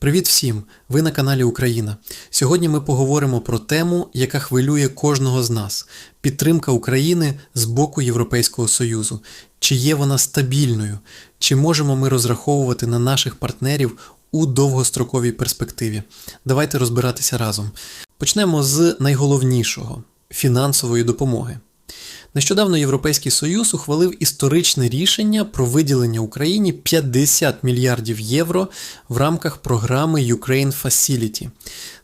Привіт всім! Ви на каналі Україна. Сьогодні ми поговоримо про тему, яка хвилює кожного з нас: підтримка України з боку Європейського Союзу. Чи є вона стабільною? Чи можемо ми розраховувати на наших партнерів у довгостроковій перспективі? Давайте розбиратися разом. Почнемо з найголовнішого фінансової допомоги. Нещодавно Європейський Союз ухвалив історичне рішення про виділення Україні 50 мільярдів євро в рамках програми Ukraine Facility.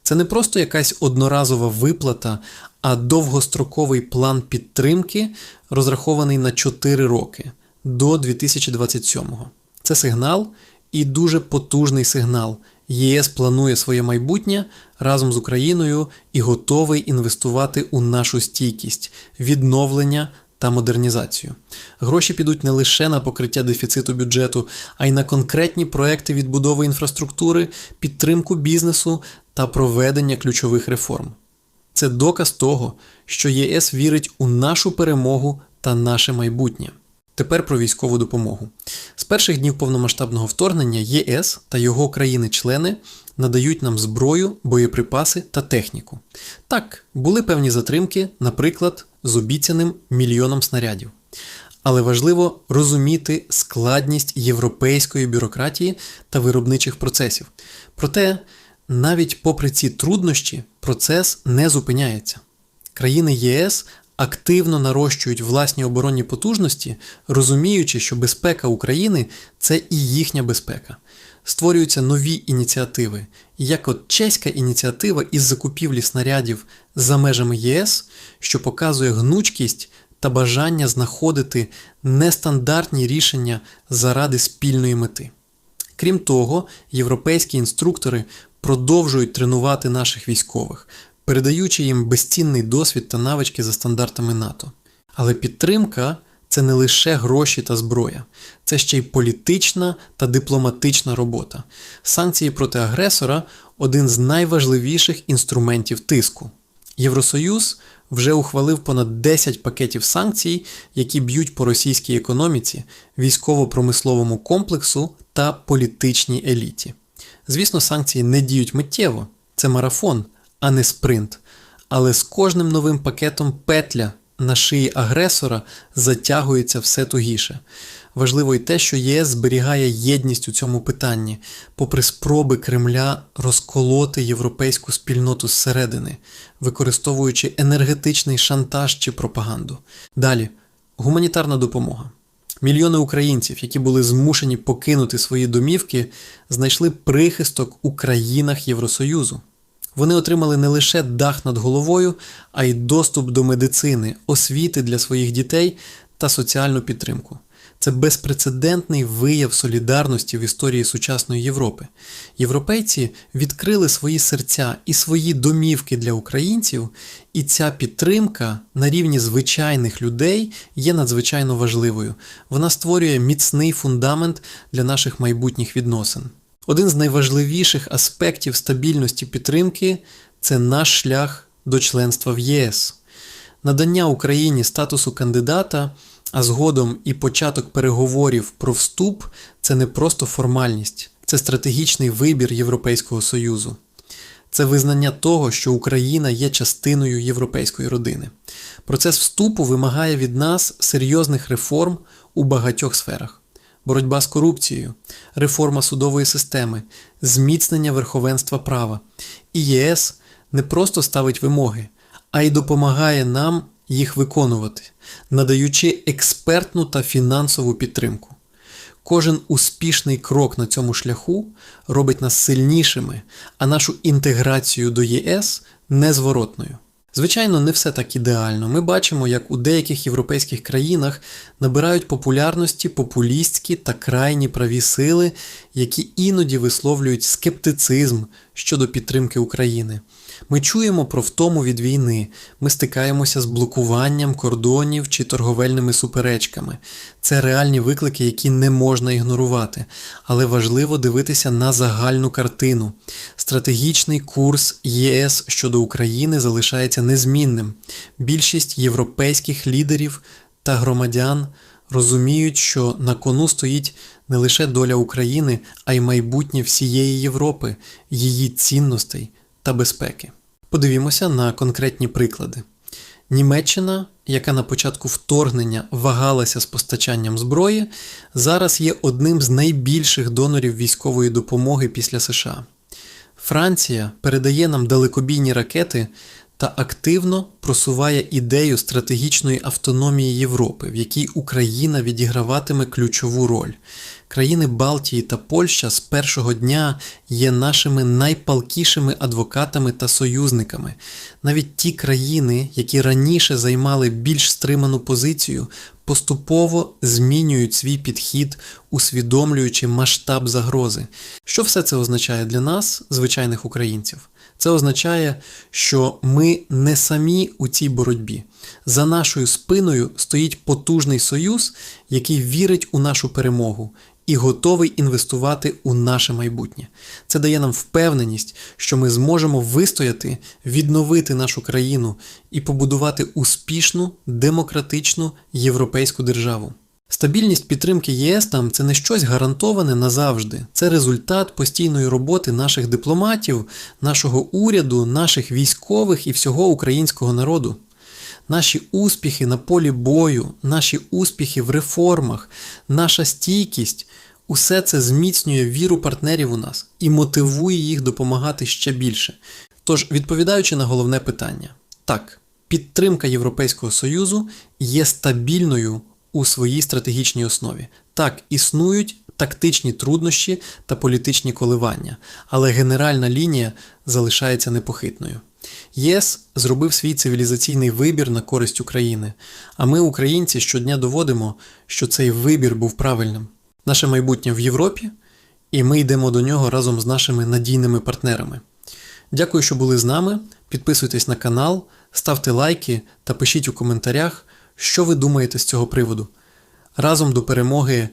Це не просто якась одноразова виплата, а довгостроковий план підтримки, розрахований на 4 роки до 2027-го. Це сигнал і дуже потужний сигнал. ЄС планує своє майбутнє разом з Україною і готовий інвестувати у нашу стійкість, відновлення та модернізацію. Гроші підуть не лише на покриття дефіциту бюджету, а й на конкретні проекти відбудови інфраструктури, підтримку бізнесу та проведення ключових реформ. Це доказ того, що ЄС вірить у нашу перемогу та наше майбутнє. Тепер про військову допомогу. З перших днів повномасштабного вторгнення ЄС та його країни-члени надають нам зброю, боєприпаси та техніку. Так, були певні затримки, наприклад, з обіцяним мільйоном снарядів. Але важливо розуміти складність європейської бюрократії та виробничих процесів. Проте, навіть попри ці труднощі, процес не зупиняється. Країни ЄС активно нарощують власні оборонні потужності, розуміючи, що безпека України це і їхня безпека. Створюються нові ініціативи, як от чеська ініціатива із закупівлі снарядів за межами ЄС, що показує гнучкість та бажання знаходити нестандартні рішення заради спільної мети. Крім того, європейські інструктори продовжують тренувати наших військових, передаючи їм безцінний досвід та навички за стандартами НАТО. Але підтримка це не лише гроші та зброя, це ще й політична та дипломатична робота. Санкції проти агресора один з найважливіших інструментів тиску. Євросоюз вже ухвалив понад 10 пакетів санкцій, які б'ють по російській економіці, військово-промисловому комплексу та політичній еліті. Звісно, санкції не діють миттєво, це марафон, а не спринт. Але з кожним новим пакетом петля на шиї агресора затягується все тугіше. Важливо й те, що ЄС зберігає єдність у цьому питанні, попри спроби Кремля розколоти європейську спільноту зсередини, використовуючи енергетичний шантаж чи пропаганду. Далі гуманітарна допомога. Мільйони українців, які були змушені покинути свої домівки, знайшли прихисток у країнах Євросоюзу. Вони отримали не лише дах над головою, а й доступ до медицини, освіти для своїх дітей та соціальну підтримку. Це безпрецедентний вияв солідарності в історії сучасної Європи. Європейці відкрили свої серця і свої домівки для українців, і ця підтримка на рівні звичайних людей є надзвичайно важливою. Вона створює міцний фундамент для наших майбутніх відносин. Один з найважливіших аспектів стабільності підтримки це наш шлях до членства в ЄС. Надання Україні статусу кандидата, а згодом і початок переговорів про вступ це не просто формальність, це стратегічний вибір Європейського Союзу. Це визнання того, що Україна є частиною європейської родини. Процес вступу вимагає від нас серйозних реформ у багатьох сферах боротьба з корупцією, реформа судової системи, зміцнення верховенства права. І ЄС не просто ставить вимоги, а й допомагає нам їх виконувати, надаючи експертну та фінансову підтримку. Кожен успішний крок на цьому шляху робить нас сильнішими, а нашу інтеграцію до ЄС незворотною. Звичайно, не все так ідеально. Ми бачимо, як у деяких європейських країнах набирають популярності популістські та крайні праві сили, які іноді висловлюють скептицизм щодо підтримки України. Ми чуємо про втому від війни, ми стикаємося з блокуванням кордонів чи торговельними суперечками. Це реальні виклики, які не можна ігнорувати, але важливо дивитися на загальну картину. Стратегічний курс ЄС щодо України залишається незмінним. Більшість європейських лідерів та громадян розуміють, що на кону стоїть не лише доля України, а й майбутнє всієї Європи, її цінностей та безпеки. Подивімося на конкретні приклади. Німеччина, яка на початку вторгнення вагалася з постачанням зброї, зараз є одним з найбільших донорів військової допомоги після США. Франція передає нам далекобійні ракети та активно просуває ідею стратегічної автономії Європи, в якій Україна відіграватиме ключову роль. Країни Балтії та Польща з першого дня є нашими найпалкішими адвокатами та союзниками. Навіть ті країни, які раніше займали більш стриману позицію, поступово змінюють свій підхід, усвідомлюючи масштаб загрози. Що все це означає для нас, звичайних українців? Це означає, що ми не самі у цій боротьбі. За нашою спиною стоїть потужний союз, який вірить у нашу перемогу і готовий інвестувати у наше майбутнє. Це дає нам впевненість, що ми зможемо вистояти, відновити нашу країну і побудувати успішну, демократичну європейську державу. Стабільність підтримки ЄС там це не щось гарантоване назавжди. Це результат постійної роботи наших дипломатів, нашого уряду, наших військових і всього українського народу. Наші успіхи на полі бою, наші успіхи в реформах, наша стійкість усе це зміцнює віру партнерів у нас і мотивує їх допомагати ще більше. Тож, відповідаючи на головне питання, так, підтримка Європейського Союзу є стабільною у своїй стратегічній основі. Так, існують тактичні труднощі та політичні коливання, але генеральна лінія залишається непохитною. ЄС зробив свій цивілізаційний вибір на користь України, а ми, українці, щодня доводимо, що цей вибір був правильним. Наше майбутнє в Європі, і ми йдемо до нього разом з нашими надійними партнерами. Дякую, що були з нами. Підписуйтесь на канал, ставте лайки та пишіть у коментарях, що ви думаєте з цього приводу. Разом до перемоги